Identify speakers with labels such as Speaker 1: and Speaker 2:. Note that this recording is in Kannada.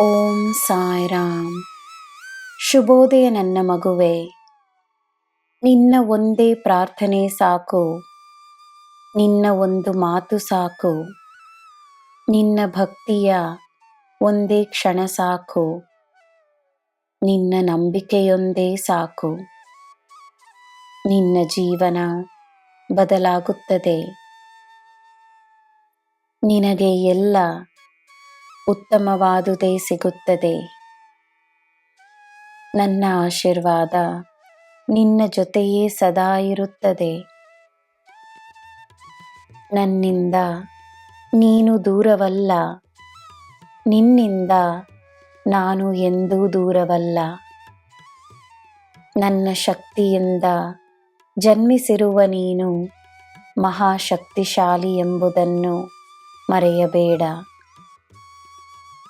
Speaker 1: ಓಂ ಸಾಯಿರಾಮ್. ಶುಭೋದಯ ನನ್ನ ಮಗುವೆ. ನಿನ್ನ ಒಂದೇ ಪ್ರಾರ್ಥನೆ ಸಾಕು. ನಿನ್ನ ಒಂದು ಮಾತು ಸಾಕು. ನಿನ್ನ ಭಕ್ತಿಯ ಒಂದೇ ಕ್ಷಣ ಸಾಕು. ನಿನ್ನ ನಂಬಿಕೆಯೊಂದೇ ಸಾಕು. ನಿನ್ನ ಜೀವನ ಬದಲಾಗುತ್ತದೆ. ನಿನಗೆ ಎಲ್ಲ ಉತ್ತಮವಾದುದೇ ಸಿಗುತ್ತದೆ. ನನ್ನ ಆಶೀರ್ವಾದ ನಿನ್ನ ಜೊತೆಯೇ ಸದಾ ಇರುತ್ತದೆ. ನನ್ನಿಂದ ನೀನು ದೂರವಲ್ಲ. ನಿನ್ನಿಂದ ನಾನು ಎಂದೂ ದೂರವಲ್ಲ. ನನ್ನ ಶಕ್ತಿಯಿಂದ ಜನ್ಮಿಸಿರುವ ನೀನು ಮಹಾಶಕ್ತಿಶಾಲಿ ಎಂಬುದನ್ನು ಮರೆಯಬೇಡ.